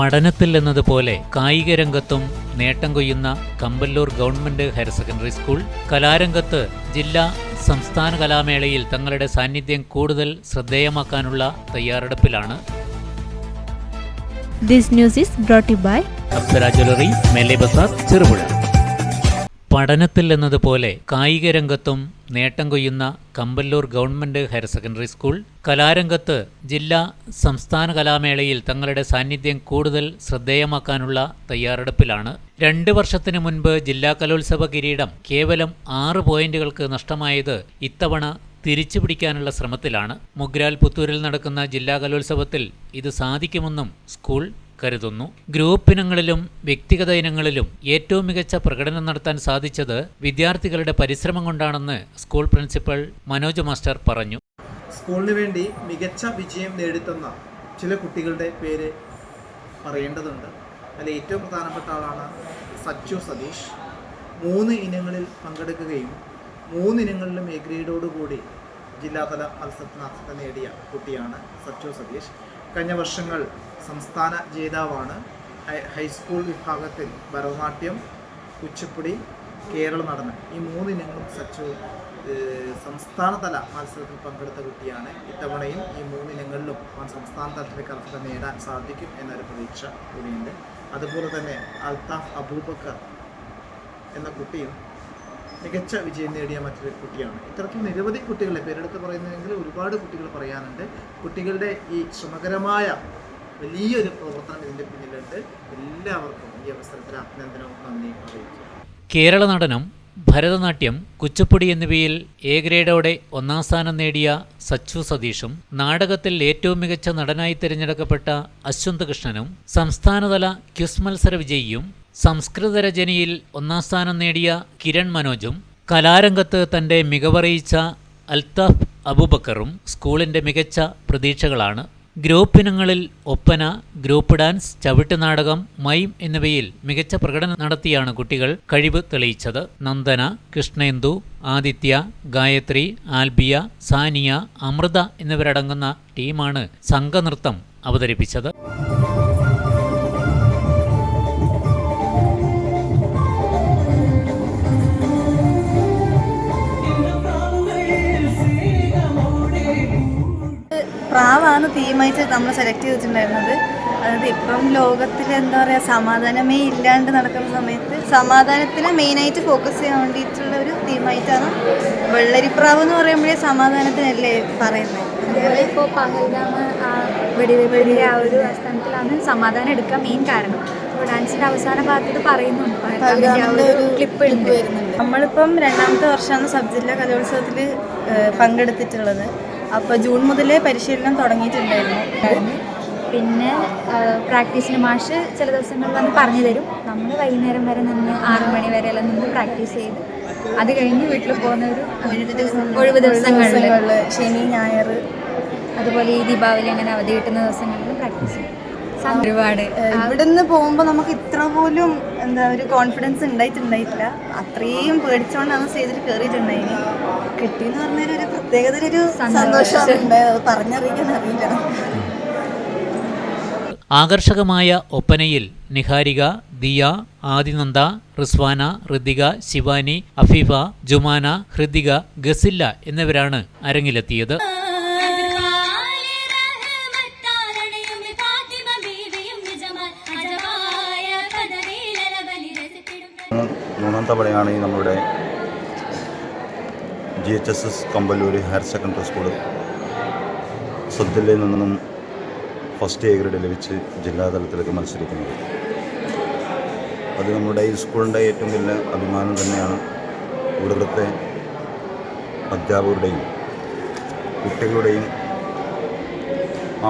പഠനത്തിൽ എന്നതുപോലെ കായിക രംഗത്തും നേട്ടം കൊയ്യുന്ന Kamballur government higher secondary school കലാരംഗത്ത് ജില്ലാ സംസ്ഥാന കലാമേളയിൽ തങ്ങളുടെ സാന്നിധ്യം കൂടുതൽ ശ്രദ്ധേയമാക്കാനുള്ള തയ്യാറെടുപ്പിലാണ്. This news is brought by Apsara jewellery മേലെ ബസാർ ചെറുപുഴ. പഠനത്തിൽ എന്നതുപോലെ കായിക രംഗത്തും നേട്ടം കൊയ്യുന്ന Kamballur government higher secondary school കലാരംഗത്ത് ജില്ലാ സംസ്ഥാന കലാമേളയിൽ തങ്ങളുടെ സാന്നിധ്യം കൂടുതൽ ശ്രദ്ധേയമാക്കാനുള്ള തയ്യാറെടുപ്പിലാണ്. രണ്ട് വർഷത്തിന് മുൻപ് ജില്ലാ കലോത്സവ കിരീടം കേവലം ആറ് പോയിന്റുകൾക്ക് നഷ്ടമായത് ഇത്തവണ തിരിച്ചുപിടിക്കാനുള്ള ശ്രമത്തിലാണ്. മുഗ്രാൽ പുത്തൂരിൽ നടക്കുന്ന ജില്ലാ കലോത്സവത്തിൽ ഇത് സാധിക്കുമെന്നും സ്കൂൾ കരുതുന്നു. ഗ്രൂപ്പ് ഇനങ്ങളിലും വ്യക്തിഗത ഇനങ്ങളിലും ഏറ്റവും മികച്ച പ്രകടനം നടത്താൻ സാധിച്ചത് വിദ്യാർത്ഥികളുടെ പരിശ്രമം കൊണ്ടാണെന്ന് സ്കൂൾ പ്രിൻസിപ്പൽ മനോജ് മാസ്റ്റർ പറഞ്ഞു. സ്കൂളിന് വേണ്ടി മികച്ച വിജയം നേടിത്തന്ന ചില കുട്ടികളുടെ പേര് പറയേണ്ടതുണ്ട്. അതിൽ ഏറ്റവും പ്രധാനപ്പെട്ട ആളാണ് സച്ചു സതീഷ്. മൂന്ന് ഇനങ്ങളിൽ പങ്കെടുക്കുകയും മൂന്ന് ഇനങ്ങളിലും എ ഗ്രേഡോടുകൂടി ജില്ലാതല മത്സരത്തിന് അർഹത നേടിയ കുട്ടിയാണ് സച്ചു സതീഷ്. കഴിഞ്ഞ വർഷങ്ങൾ സംസ്ഥാന ജേതാവാണ് ഹൈസ്കൂൾ വിഭാഗത്തിൽ ഭരതനാട്യം കുച്ചിപ്പുടി കേരള നടനം. ഈ മൂന്ന് ഇനങ്ങളും സച്ചു സംസ്ഥാനതല മത്സരത്തിൽ പങ്കെടുത്ത കുട്ടിയാണ്. ഇത്തവണയും ഈ മൂന്ന് ഇനങ്ങളിലും അവൻ സംസ്ഥാന തലത്തിലേക്ക് അർഹത നേടാൻ സാധിക്കും എന്നൊരു പ്രതീക്ഷ കൂടിയുണ്ട്. അതുപോലെ തന്നെ അൽതാഫ് അബൂബക്കർ എന്ന കുട്ടിയും മികച്ച വിജയം നേടിയ മറ്റൊരു കുട്ടിയാണ്. ഇത്തരത്തിൽ നിരവധി കുട്ടികളെ പേരെടുത്ത് പറയുന്നതെങ്കിൽ ഒരുപാട് കുട്ടികൾ പറയാനുണ്ട്. കുട്ടികളുടെ ഈ ശ്രമകരമായ വലിയൊരു പ്രവർത്തനം ഇതിന്റെ പിന്നിലുണ്ട്. എല്ലാവർക്കും ഈ അവസരത്തിൽ അഭിനന്ദനവും നന്ദിയും അറിയിക്കുക കേരള നടനം ഭരതനാട്യം കുച്ചുപ്പുടി എന്നിവയിൽ എ ഗ്രേഡോടെ ഒന്നാം സ്ഥാനം നേടിയ സച്ചു സതീഷും നാടകത്തിൽ ഏറ്റവും മികച്ച നടനായി തിരഞ്ഞെടുക്കപ്പെട്ട അശ്വന്ത് കൃഷ്ണനും സംസ്ഥാനതല ക്യുസ് മത്സര വിജയിയും സംസ്കൃത രചനയിൽ ഒന്നാം സ്ഥാനം നേടിയ കിരൺ മനോജും കലാരംഗത്ത് തന്റെ മികവറിയിച്ച അൽത്താഫ് അബുബക്കറും സ്കൂളിന്റെ മികച്ച പ്രതീക്ഷകളാണ് ഗ്രൂപ്പ് ഇനങ്ങളിൽ ഒപ്പന ഗ്രൂപ്പ് ഡാൻസ് ചവിട്ടുനാടകം മൈം എന്നിവയിൽ മികച്ച പ്രകടനം നടത്തിയാണ് കുട്ടികൾ കഴിവ് തെളിയിച്ചത്. നന്ദന കൃഷ്ണേന്ദു ആദിത്യ ഗായത്രി ആൽബിയ സാനിയ അമൃത എന്നിവരടങ്ങുന്ന ടീമാണ് സംഘനൃത്തം അവതരിപ്പിച്ചത്. പ്രാവാണ് തീമായിട്ട് നമ്മൾ സെലക്ട് ചെയ്തിട്ടുണ്ടായിരുന്നത്. അതായത് ഇപ്പം ലോകത്തിൽ എന്താ പറയുക സമാധാനമേ ഇല്ലാണ്ട് നടക്കുന്ന സമയത്ത് സമാധാനത്തിനെ മെയിനായിട്ട് ഫോക്കസ് ചെയ്യാൻ വേണ്ടിയിട്ടുള്ള ഒരു തീമായിട്ടാണ് വെള്ളരിപ്രാവ് എന്ന് പറയുമ്പോഴേ സമാധാനത്തിനല്ലേ പറയുന്നത്. ഇപ്പോൾ പഹൽഗാമ ആ വെടിവെപ്പിന്റെ ആ ഒരു സ്ഥാനത്തിലാണ് സമാധാനം എടുക്കാൻ മെയിൻ കാരണം. അപ്പോൾ ഡാൻസിന്റെ അവസാന ഭാഗത്ത് പറയുന്നുണ്ട്. ഒരു ക്ലിപ്പ് ഉണ്ട്. നമ്മളിപ്പം രണ്ടാമത്തെ വർഷമാണ് സബ് ജില്ലാ കലോത്സവത്തിൽ പങ്കെടുത്തിട്ടുള്ളത്. അപ്പോൾ ജൂൺ മുതലേ പരിശീലനം തുടങ്ങിയിട്ടുണ്ടായിരുന്നു. പിന്നെ പ്രാക്ടീസിന് മാഷ് ചില ദിവസങ്ങളിൽ വന്ന് പറഞ്ഞു തരും. നമ്മൾ വൈകുന്നേരം വരെ നിന്ന് ആറു മണി വരെ എല്ലാം നിന്ന് പ്രാക്ടീസ് ചെയ്ത് അത് കഴിഞ്ഞ് വീട്ടിൽ പോകുന്ന ഒരു ഒഴിവ് ദിവസങ്ങളിൽ ശനി ഞായർ അതുപോലെ ഈ ദീപാവലി അങ്ങനെ അവധി കിട്ടുന്ന ദിവസങ്ങളിൽ പ്രാക്ടീസ് ചെയ്യും. ഒരുപാട്. ഇവിടുന്ന് പോകുമ്പോൾ നമുക്ക് ഇത്ര പോലും എന്താ ഒരു കോൺഫിഡൻസ് ഉണ്ടായിട്ടുണ്ടായിട്ടില്ല. അത്രയും പേടിച്ചോണ്ടാണ് സ്റ്റേജിൽ കയറിയിട്ടുണ്ടായിന് കിട്ടിയെന്ന് പറഞ്ഞാൽ ഒരു പ്രത്യേകത ഒരു സന്തോഷമാണ്. ഉണ്ടായത് അത് പറഞ്ഞറിയിക്കാൻ അറിയില്ല. ആകർഷകമായ ഒപ്പനയിൽ നിഹാരിക ദിയ ആദിനന്ദ റിസ്വാന ഹൃദിക ശിവാനി അഫീഫ ജുമാന ഹൃദിക ഗസില്ല എന്നിവരാണ് അരങ്ങിലെത്തിയത്. മൂന്നാം തവണയാണ് നമ്മുടെ G H S S Kamballur higher secondary school ജില്ലയിൽ നിന്നും ഫസ്റ്റ് എ ഗ്രേഡ് ലഭിച്ച് ജില്ലാതലത്തിലേക്ക് മത്സരിക്കുന്നത്. അത് നമ്മുടെ ഈ സ്കൂളിന്റെ ഏറ്റവും വലിയ അഭിമാനം തന്നെയാണ്. ഇവിടുത്തെ അധ്യാപകരുടെയും കുട്ടികളുടെയും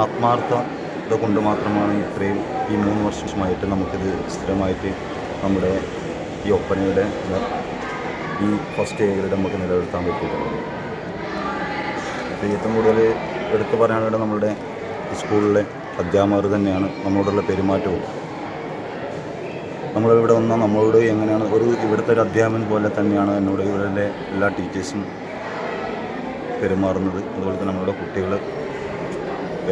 ആത്മാർത്ഥത കൊണ്ട് മാത്രമാണ് ഇത്രയും ഈ മൂന്ന് വർഷമായിട്ട് നമുക്കിത് സ്ഥിരമായിട്ട് നമ്മുടെ ഈ ഒപ്പനയുടെ ഈ ഫസ്റ്റ് ഏകരുടെ നമുക്ക് നിലനിർത്താൻ പറ്റിയിട്ടുണ്ട് അപ്പോൾ ഏറ്റവും കൂടുതൽ എടുത്തു പറയാനായിട്ട് നമ്മുടെ സ്കൂളിലെ അധ്യാപകർ തന്നെയാണ് നമ്മളോടുള്ള പെരുമാറ്റവും. നമ്മളിവിടെ വന്ന നമ്മളോട് എങ്ങനെയാണ് ഒരു ഇവിടുത്തെ ഒരു അധ്യാപകൻ പോലെ തന്നെയാണ് എന്നോട് ഇവിടുത്തെ എല്ലാ ടീച്ചേഴ്സും പെരുമാറുന്നത്. അതുപോലെ തന്നെ നമ്മളുടെ കുട്ടികൾ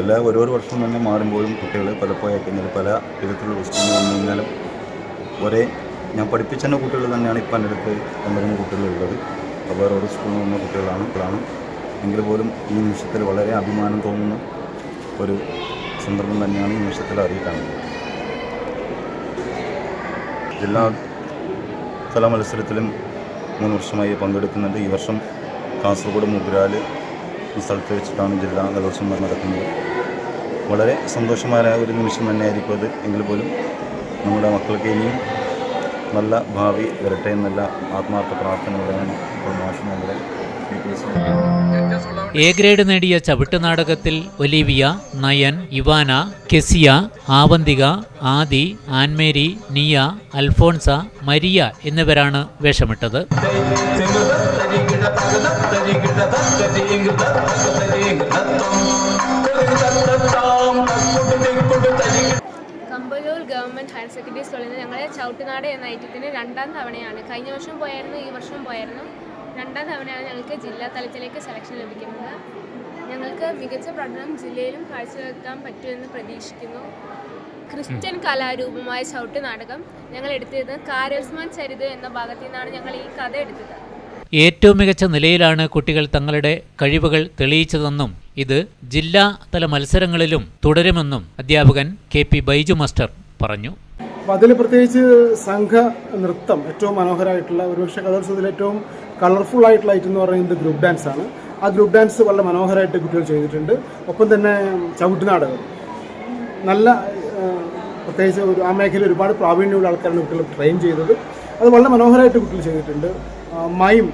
എല്ലാ ഓരോരോ വർഷം തന്നെ മാറുമ്പോഴും കുട്ടികൾ പലപ്പോഴും കഴിഞ്ഞാൽ പല വിധത്തിലുള്ള പ്രശ്നങ്ങൾ വന്നു കഴിഞ്ഞാലും ഒരേ ഞാൻ പഠിപ്പിച്ച കുട്ടികൾ തന്നെയാണ് ഇപ്പം എന്റെ അടുത്ത് രണ്ട് മൂന്ന് കുട്ടികളുള്ളത് ഓരോ സ്കൂളിൽ നിന്ന് കുട്ടികളാണ് ഇപ്പോഴാണ്. എങ്കിൽ പോലും ഈ നിമിഷത്തിൽ വളരെ അഭിമാനം തോന്നുന്ന ഒരു സന്ദർഭം തന്നെയാണ് ഈ നിമിഷത്തിൽ അറിയിക്കാനുള്ളത്. ജില്ലാ തല മത്സരത്തിലും മൂന്ന് വർഷമായി പങ്കെടുക്കുന്നുണ്ട്. ഈ വർഷം കാസർഗോഡ് മുഗ്രാൽ ഈ സ്ഥലത്ത് വെച്ചിട്ടാണ് ജില്ലാ കലോത്സവം നടക്കുന്നത്. വളരെ സന്തോഷമായ ഒരു നിമിഷം തന്നെയായിരിക്കും അത്. എങ്കിൽ പോലും നമ്മുടെ മക്കൾക്ക് ഇനിയും നല്ല ഭാവി വരട്ടെ എന്നുള്ള ആത്മാർത്ഥ പ്രാർത്ഥനകളാണ് ഇപ്പോൾ എ ഗ്രേഡ് നേടിയ ചവിട്ട് നാടകത്തിൽ Olivia Nayan Ivana Kezia Avanthika Adi Ann Mary Niya Alphonsa Maria എന്നിവരാണ് വേഷമിട്ടത് ഗവൺമെന്റ് ഹയർ സെക്കൻഡറി സ്കൂളിൽ നിന്ന് ഞങ്ങൾ ചവിട്ടുനാട് എന്ന ഐറ്റത്തിന് രണ്ടാം തവണയാണ്. കഴിഞ്ഞ വർഷം പോയായിരുന്നു ഈ വർഷം പോയായിരുന്നു. രണ്ടാം തവണയാണ് ഞങ്ങൾക്ക് ജില്ലാ തലത്തിലേക്ക് സെലക്ഷൻ ലഭിക്കുന്നത്. ഞങ്ങൾക്ക് മികച്ച പഠനം ജില്ലയിലും കാഴ്ചവെക്കാൻ പറ്റുമെന്ന് പ്രതീക്ഷിക്കുന്നു. ക്രിസ്ത്യൻ കലാരൂപമായ ചവിട്ട് നാടകം ഞങ്ങൾ എടുത്തത് കാരോസ്മാൻ ചരിത് എന്ന ഭാഗത്തു നിന്നാണ് ഞങ്ങൾ ഈ കഥ എടുത്തത്. ഏറ്റവും മികച്ച നിലയിലാണ് കുട്ടികൾ തങ്ങളുടെ കഴിവുകൾ തെളിയിച്ചതെന്നും ഇത് ജില്ലാ തല മത്സരങ്ങളിലും തുടരുമെന്നും അധ്യാപകൻ കെ പി ബൈജു മാസ്റ്റർ പറഞ്ഞു. അതിൽ പ്രത്യേകിച്ച് സംഘ നൃത്തം ഏറ്റവും മനോഹരമായിട്ടുള്ള ഒരുപക്ഷെ കലോത്സവത്തിൽ ഏറ്റവും കളർഫുൾ ആയിട്ടുള്ള ഐറ്റം എന്ന് പറയുന്നത് ഗ്രൂപ്പ് ഡാൻസ് ആണ്. ആ ഗ്രൂപ്പ് ഡാൻസ് വളരെ മനോഹരമായിട്ട് കുട്ടികൾ ചെയ്തിട്ടുണ്ട്. ഒപ്പം തന്നെ ചവിട്ടുനാടകം. നല്ല പ്രത്യേകിച്ച് ഒരു ആ മേഖലയിൽ ഒരുപാട് പ്രാവീണ്യമുള്ള ആൾക്കാരാണ് കുട്ടികൾ ട്രെയിൻ ചെയ്തത്. അത് വളരെ മനോഹരമായിട്ട് കുട്ടികൾ ചെയ്തിട്ടുണ്ട്. മൈം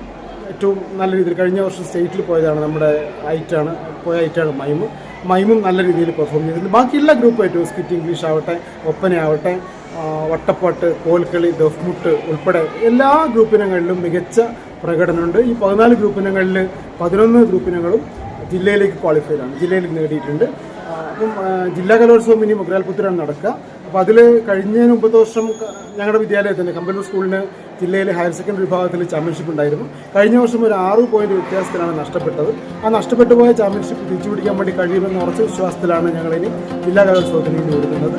ഏറ്റവും നല്ല രീതിയിൽ കഴിഞ്ഞ വർഷം സ്റ്റേറ്റിൽ പോയതാണ് നമ്മുടെ ഐറ്റാണ് പോയ ഐറ്റാണ് മൈം. മൈമും നല്ല രീതിയിൽ പെർഫോം ചെയ്തിട്ടുണ്ട്. ബാക്കി എല്ലാ ഗ്രൂപ്പായിട്ടും സ്കിറ്റ് ഇംഗ്ലീഷ് ആവട്ടെ ഒപ്പനയാവട്ടെ വട്ടപ്പാട്ട് കോൽക്കളി ദഫ്മുട്ട് ഉൾപ്പെടെ എല്ലാ ഗ്രൂപ്പിനങ്ങളിലും മികച്ച പ്രകടനമുണ്ട്. ഈ പതിനാല് ഗ്രൂപ്പിനങ്ങളിൽ പതിനൊന്ന് ഗ്രൂപ്പിനങ്ങളും ജില്ലയിലേക്ക് ക്വാളിഫൈഡാണ് ജില്ലയിലേക്ക് നേടിയിട്ടുണ്ട്. അപ്പം ജില്ലാ കലോത്സവം ഇനി മുഗ്രാൽപുത്തരാണ് നടക്കുക. അപ്പോൾ അതിൽ കഴിഞ്ഞതിന് മുമ്പ് വർഷം ഞങ്ങളുടെ വിദ്യാലയത്തിന് കമ്പനൂർ സ്കൂളിന് ജില്ലയിലെ ഹയർ സെക്കൻഡറി വിഭാഗത്തിൽ ചാമ്പ്യൻഷിപ്പ് ഉണ്ടായിരുന്നു. കഴിഞ്ഞ വർഷം ഒരു ആറ് പോയിന്റ് വ്യത്യാസത്തിലാണ് നഷ്ടപ്പെട്ടത്. ആ നഷ്ടപ്പെട്ടു പോയ ചാമ്പ്യൻഷിപ്പ് തിരിച്ചുപിടിക്കാൻ വേണ്ടി കഴിയുമെന്ന് ഉറച്ച വിശ്വാസത്തിലാണ് ഞങ്ങളിനി ജില്ലാ കലോത്സവത്തിന് വേണ്ടി ഒരുങ്ങുന്നത്.